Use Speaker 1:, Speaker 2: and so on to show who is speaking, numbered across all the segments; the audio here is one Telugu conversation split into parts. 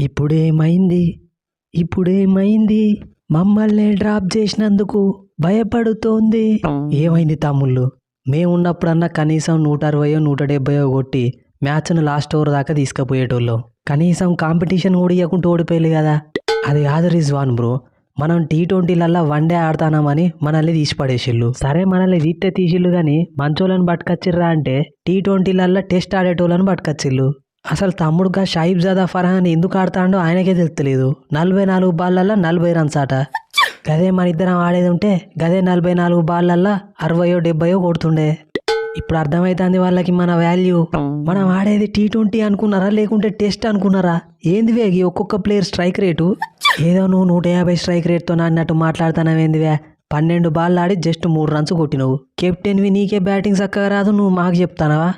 Speaker 1: ఇప్పుడేమైంది? ఇప్పుడేమైంది? మమ్మల్ని డ్రాప్ చేసినందుకు భయపడుతోంది. ఏమైంది తమ్ముళ్ళు? మేమున్నప్పుడన్నా కనీసం నూట అరవయో నూట డెబ్బయో కొట్టి మ్యాచ్ను లాస్ట్ ఓవర్ దాకా తీసుకుపోయేటోళ్ళం. కనీసం కాంపిటీషన్ కూడా ఇవ్వకుండా ఓడిపోయాలి కదా. అది కాదు రిజ్వాన్ బ్రో. మనం టీ ట్వంటీలల్లా వన్ డే ఆడతానామని మనల్ని తీసి పడేసిళ్ళు సరే మనల్ని తీస్తే తీసిళ్ళు కానీ మంచోళ్ళని పట్టుకొచ్చిర్రా అంటే టీ ట్వంటీలల్లా టెస్ట్ ఆడేటోళ్ళని పట్టుకొచ్చిళ్ళు. అసలు తమ్ముడుగా షాయిబ్జాదా ఫర్హాన్ ఎందుకు ఆడతాడో ఆయనకే తెలుస్తలేదు నలభై నాలుగు బాళ్ళల్లో నలభై రన్స్ ఆట. గదే మన ఇద్దరం ఆడేది ఉంటే గదే నలభై నాలుగు బాళ్ళల్లో అరవయో డెబ్బయో కొడుతుండే. ఇప్పుడు అర్థమవుతుంది వాళ్ళకి మన వాల్యూ. మనం ఆడేది టీ ట్వంటీ అనుకున్నారా లేకుంటే టెస్ట్ అనుకున్నారా? ఏంది వేగి ఒక్కొక్క ప్లేయర్ స్ట్రైక్ రేటు? ఏదో నువ్వు నూట యాభై స్ట్రైక్ రేట్తో అన్నట్టు మాట్లాడుతానవేందివే పన్నెండు బాల్ ఆడి జస్ట్ మూడు రన్స్ కొట్టినవు. కెప్టెన్వి నీకే బ్యాటింగ్ చక్కగా రాదు నువ్వు మాకు చెప్తానవా?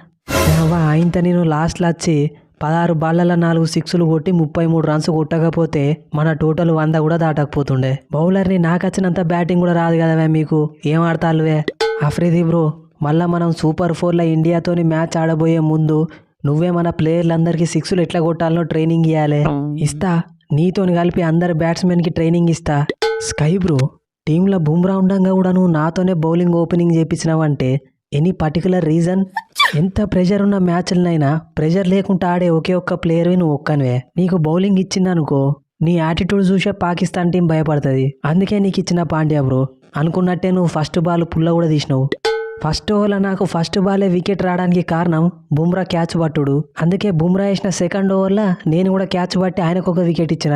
Speaker 1: ఇంత నేను లాస్ట్లో వచ్చి పదహారు బాళ్ళల్లో నాలుగు సిక్స్లు కొట్టి ముప్పై మూడు రన్స్ కొట్టకపోతే మన టోటల్ వంద కూడా దాటకపోతుండే. బౌలర్ని నాకు వచ్చినంత బ్యాటింగ్ కూడా రాదు కదవే మీకు? ఏం ఆడతాలువే అఫ్రీది బ్రో మళ్ళీ మనం సూపర్ ఫోర్లో ఇండియాతోని మ్యాచ్ ఆడబోయే ముందు నువ్వే మన ప్లేయర్లందరికీ సిక్స్లు ఎట్లా కొట్టాలనో ట్రైనింగ్ ఇవ్వాలి ఇస్తా నీతోని కలిపి అందరు బ్యాట్స్మెన్కి ట్రైనింగ్ ఇస్తా. స్కై బ్రో టీంలో బుమ్రా ఉండంగా కూడా నువ్వు నాతోనే బౌలింగ్ ఓపెనింగ్ చేయించినావంటే ఎనీ పర్టికులర్ రీజన్ ఎంత ప్రెషర్ ఉన్న మ్యాచ్లనైనా ప్రెషర్ లేకుండా ఆడే ఒకే ఒక్క ప్లేయర్వి నువ్వు ఒక్కనివే. నీకు బౌలింగ్ ఇచ్చిందనుకో నీ యాటిట్యూడ్ చూసే పాకిస్తాన్ టీం భయపడుతుంది. అందుకే నీకు ఇచ్చిన పాండ్యా బ్రో అనుకున్నట్టే నువ్వు ఫస్ట్ బాల్ పుల్ల కూడా తీసినావు. ఫస్ట్ ఓవర్లో నాకు ఫస్ట్ బాలే వికెట్ రావడానికి కారణం బుమ్రా క్యాచ్ పట్టుడు. అందుకే బుమ్రా వేసిన సెకండ్ ఓవర్లో నేను కూడా క్యాచ్ పట్టి ఆయనకు ఒక వికెట్ ఇచ్చిన.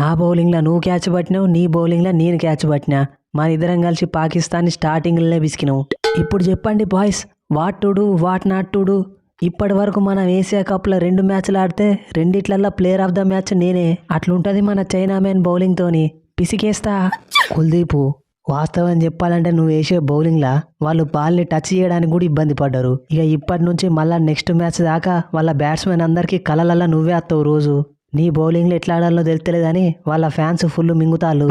Speaker 1: నా బౌలింగ్లో నువ్వు క్యాచ్ పట్టినావు నీ బౌలింగ్లో నేను క్యాచ్ పట్టినా. మన ఇద్దరం కలిసి పాకిస్తాన్ స్టార్టింగ్లోనే బిసికినావు. ఇప్పుడు చెప్పండి బాయ్స్ వాటుడు వాట్నాటుడు ఇప్పటి వరకు మనం ఏషియా కప్లో రెండు మ్యాచ్లు ఆడితే రెండిట్లల్లో ప్లేయర్ ఆఫ్ ద మ్యాచ్ నేనే. అట్లుంటుంది మన చైనా మ్యాన్ బౌలింగ్తోని. పిసికేస్తా. కుల్దీపు వాస్తవం చెప్పాలంటే నువ్వు వేసే బౌలింగ్లా? వాళ్ళు బాల్ని టచ్ చేయడానికి కూడా ఇబ్బంది పడ్డారు. ఇక ఇప్పటి నుంచి మళ్ళా నెక్స్ట్ మ్యాచ్ దాకా వాళ్ళ బ్యాట్స్మెన్ అందరికీ కలలల్లా నువ్వే వస్తావు రోజు. నీ బౌలింగ్లో ఎట్లా ఆడాలో తెలుస్తలేదని వాళ్ళ ఫ్యాన్స్ ఫుల్ మింగుతాళ్ళు.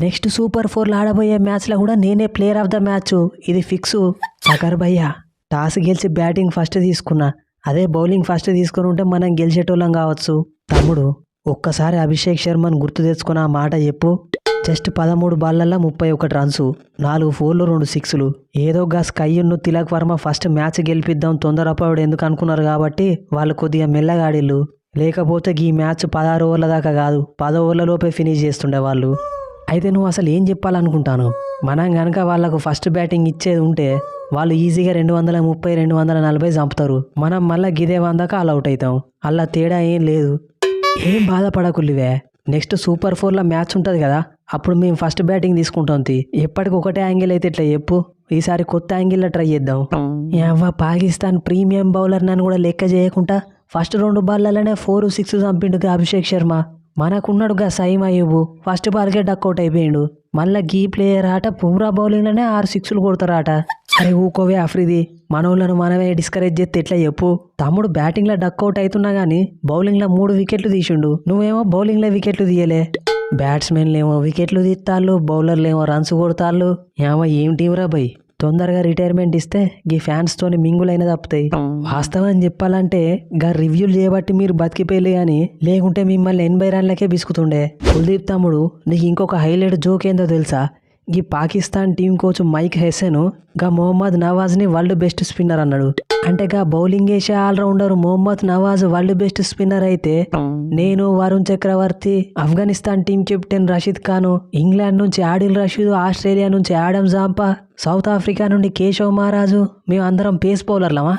Speaker 1: నెక్స్ట్ సూపర్ ఫోర్లో ఆడబోయే మ్యాచ్లో కూడా నేనే ప్లేయర్ ఆఫ్ ద మ్యాచ్. ఇది ఫిక్స్. సకర్ భయ్యా టాస్ గెలిచి బ్యాటింగ్ ఫస్ట్ తీసుకున్నా అదే బౌలింగ్ ఫస్ట్ తీసుకుని ఉంటే మనం గెలిచేటోళ్ళం కావచ్చు. తమ్ముడు ఒక్కసారి అభిషేక్ శర్మను గుర్తు తెచ్చుకున్న ఆ మాట చెప్పు. జస్ట్ పదమూడు బాళ్ళల్లో ముప్పై ఒకటి రన్స్ నాలుగు ఫోర్లు రెండు సిక్స్లు. ఏదో గా స్కయ్యున్ను తిలక్ వర్మ ఫస్ట్ మ్యాచ్ గెలిపిద్దాం తొందరపడు ఎందుకు అనుకున్నారు కాబట్టి వాళ్ళు కొద్దిగా మెల్లగా లేకపోతే ఈ మ్యాచ్ పదహారు ఓవర్ల దాకా కాదు పదో ఓవర్లలోపే ఫినిష్ చేస్తుండే వాళ్ళు. అయితే నువ్వు అసలు ఏం చెప్పాలనుకుంటాను? మనం గనక వాళ్ళకు ఫస్ట్ బ్యాటింగ్ ఇచ్చేది ఉంటే వాళ్ళు ఈజీగా రెండు వందల ముప్పై రెండు వందల నలభై చంపుతారు. మనం మళ్ళీ గిదే వందాక ఆల్ అవుట్ అవుతాం అలా తేడా ఏం లేదు. ఏం బాధపడకుల్లివే. నెక్స్ట్ సూపర్ ఫోర్లో మ్యాచ్ ఉంటుంది కదా అప్పుడు మేము ఫస్ట్ బ్యాటింగ్ తీసుకుంటాం ఎప్పటికి ఒకటే యాంగిల్ అయితే ఇట్లా చెప్పు. ఈసారి కొత్త యాంగిల్లో ట్రై చేద్దాం. ఏవ్వ పాకిస్తాన్ ప్రీమియం బౌలర్ నన్ను కూడా లెక్క చేయకుండా ఫస్ట్ రెండు బాల్లలోనే ఫోర్ సిక్స్ చంపిండుగా అభిషేక్ శర్మ. మనకున్నాడుగా సైమ్ అయ్యూబు ఫస్ట్ బాల్కే డక్అవుట్ అయిపోయిండు. మళ్ళా గీ ప్లేయర్ ఆట పుమ్రా బౌలింగ్లోనే ఆరు సిక్స్లు కొడతారాట. అరే ఊకోవే అఫ్రిది మనోళ్ళను మనమే డిస్కరేజ్ చేస్తే ఎట్లా చెప్పు? తమ్ముడు బ్యాటింగ్లో డక్అవుట్ అవుతున్నా కానీ బౌలింగ్లో మూడు వికెట్లు తీసిండు. నువ్వేమో బౌలింగ్లో వికెట్లు తీయలే. బ్యాట్స్మెన్లేమో వికెట్లు తీస్తాళ్ళు బౌలర్లు ఏమో రన్స్ కొడతాళ్ళు. ఏమో ఏం టీంరా బై? తొందరగా రిటైర్మెంట్ ఇస్తే గీ ఫ్యాన్స్ తోని మింగులైన తప్పుతాయి. వాస్తవం చెప్పాలంటే గా రివ్యూలు చేయబట్టి మీరు బతికిపోయలే కానీ లేకుంటే మిమ్మల్ని ఎనభై రన్లకే బిసుకుతుండే. కుల్దీప్ తమ్ముడు నీకు ఇంకొక హైలైట్ జోక్ ఏందో తెలుసా? ఈ పాకిస్తాన్ టీం కోచ్ మైక్ హెసెన్గా మొహమ్మద్ నవాజ్ని వరల్డ్ బెస్ట్ స్పిన్నర్ అన్నాడు. అంటే గా బౌలింగ్ వేసే allrounder Mohammad Nawaz world best spinner అయితే నేను Varun Chakravarthy Afghanistan team captain Rashid Khan England నుంచి ఆడిల్ రషీద్ ఆస్ట్రేలియా నుంచి ఆడమ్ జాంపా సౌత్ ఆఫ్రికా నుండి కేశవ్ మహారాజు మేము అందరం పేస్ బౌలర్లమా?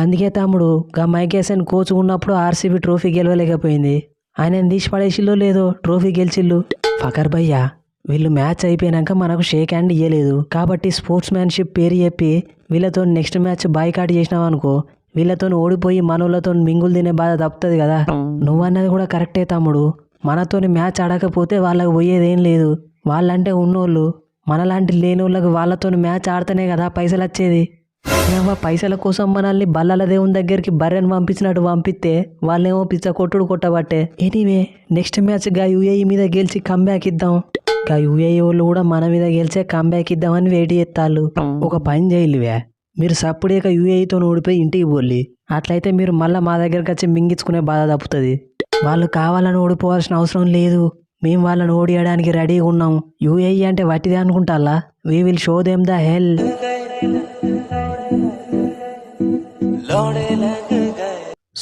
Speaker 1: గందుకే తమ్ముడు గా హెసెన్ కోచ్ ఉన్నప్పుడు ఆర్సీబీ ట్రోఫీ గెలవలేకపోయింది. ఆయన తీసి పడేసిల్లో లేదో ట్రోఫీ గెలిచిల్లు. ఫకర్ భయ్యా. వీళ్ళు మ్యాచ్ అయిపోయినాక మనకు షేక్ హ్యాండ్ ఇయ్యలేదు. కాబట్టి స్పోర్ట్స్ మ్యాన్షిప్ పేరు చెప్పి వీళ్ళతో నెక్స్ట్ మ్యాచ్ బాయ్కాట్ చేసినావు అనుకో వీళ్ళతో ఓడిపోయి మనోళ్ళతో మింగులు తినే బాధ తప్పుతుంది కదా. నువ్వన్నది కూడా కరెక్టే తమ్ముడు. మనతోని మ్యాచ్ ఆడకపోతే వాళ్ళకి పోయేదేం లేదు. వాళ్ళంటే ఉన్నోళ్ళు. మనలాంటి లేనోళ్ళకి వాళ్ళతోని మ్యాచ్ ఆడితేనే కదా పైసలు వచ్చేది. ఏమో పైసల కోసం మనల్ని బల్లల దేవుని దగ్గరికి బర్రెను పంపించినట్టు పంపిస్తే వాళ్ళేమో పిచ్చ కొట్టుడు కొట్టబట్టే. ఎనీవే నెక్స్ట్ మ్యాచ్గా యూఏఈ మీద గెలిచి కంబ్యాక్ ఇద్దాం. ఇంకా యూఏఈ వాళ్ళు కూడా మన మీద గెలిచే కంబ్యాక్ ఇద్దామని వెయిట్ చేస్తాళ్ళు ఒక పని చేయలేవే మీరు సప్పుడేక యూఏఈతో ఓడిపోయి ఇంటికి పోలి అట్లయితే మీరు మళ్ళీ మా దగ్గరకు వచ్చి మింగించుకునే బాధ తప్పుతుంది. వాళ్ళు కావాలని ఓడిపోవాల్సిన అవసరం లేదు. మేము వాళ్ళని ఓడియడానికి రెడీగా ఉన్నాం. యూఏఈ అంటే వట్టిదే అనుకుంటాలా we will show them the hell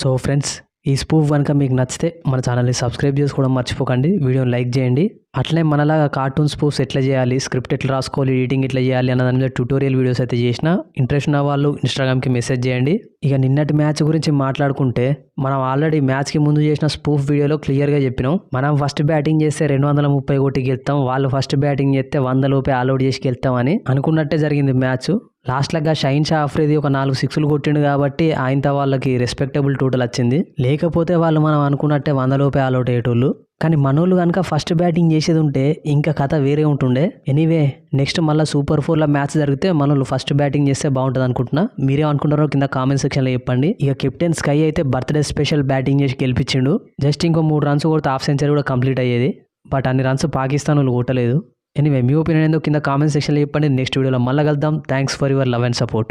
Speaker 1: so friends ఈ స్పూఫ్ కనుక మీకు నచ్చితే మన ఛానల్ని సబ్స్క్రైబ్ చేసుకోవడం మర్చిపోకండి. వీడియోని లైక్ చేయండి. అట్లే మనలాగా కార్టూన్ స్పూఫ్స్ ఎట్లా చేయాలి స్క్రిప్ట్ ఎట్లా రాసుకోవాలి ఎడిటింగ్ ఎట్లా చేయాలి అన్న దాని మీద ట్యూటోరియల్ వీడియోస్ అయితే చేసిన ఇంట్రెస్ట్ ఉన్న వాళ్ళు ఇన్స్టాగ్రామ్కి మెసేజ్ చేయండి. ఇక నిన్నటి మ్యాచ్ గురించి మాట్లాడుకుంటే మనం ఆల్రెడీ మ్యాచ్కి ముందు చేసిన స్పూఫ్ వీడియోలో క్లియర్గా చెప్పినాం. మనం ఫస్ట్ బ్యాటింగ్ చేస్తే రెండు వందల ముప్పై కోటికి వెళ్తాం వాళ్ళు ఫస్ట్ బ్యాటింగ్ చేస్తే వంద లోపే ఆల్అౌట్ చేసి గెలుతామని అనుకున్నట్టే జరిగింది మ్యాచ్. లాస్ట్లగా షైన్ షా ఆఫ్రిది ఒక నాలుగు సిక్స్లు కొట్టిండు కాబట్టి ఆయనతో వాళ్ళకి రెస్పెక్టబుల్ టోటల్ వచ్చింది. లేకపోతే వాళ్ళు మనం అనుకున్నట్టే వంద లోపే ఆల్అౌట్ అయ్యేటోళ్ళు. కానీ మనోళ్ళు కనుక ఫస్ట్ బ్యాటింగ్ చేసేది ఉంటే ఇంకా కథ వేరే ఉంటుండే. ఎనీవే నెక్స్ట్ మళ్ళీ సూపర్ ఫోర్లో మ్యాచ్ జరిగితే మనోళ్ళు ఫస్ట్ బ్యాటింగ్ చేస్తే బాగుంటుంది అనుకుంటున్నా మీరే అనుకుంటారో కింద కామెంట్ సెక్షన్లో చెప్పండి. ఇక కెప్టెన్ స్కై అయితే బర్త్డే స్పెషల్ బ్యాటింగ్ చేసి గెలిపించిండు. జస్ట్ ఇంకో మూడు రన్స్ కొడితే హాఫ్ సెంచరీ కూడా కంప్లీట్ అయ్యేది. బట్ అన్ని రన్స్ పాకిస్తాన్ వాళ్ళు కొట్టలేదు. ఎనీవే మీ ఒపీనియన్ ఏందో కింద కామెంట్ సెక్షన్లో చెప్పండి. నెక్స్ట్ వీడియోలో మళ్ళీ కలుద్దాం. Thanks for your love and support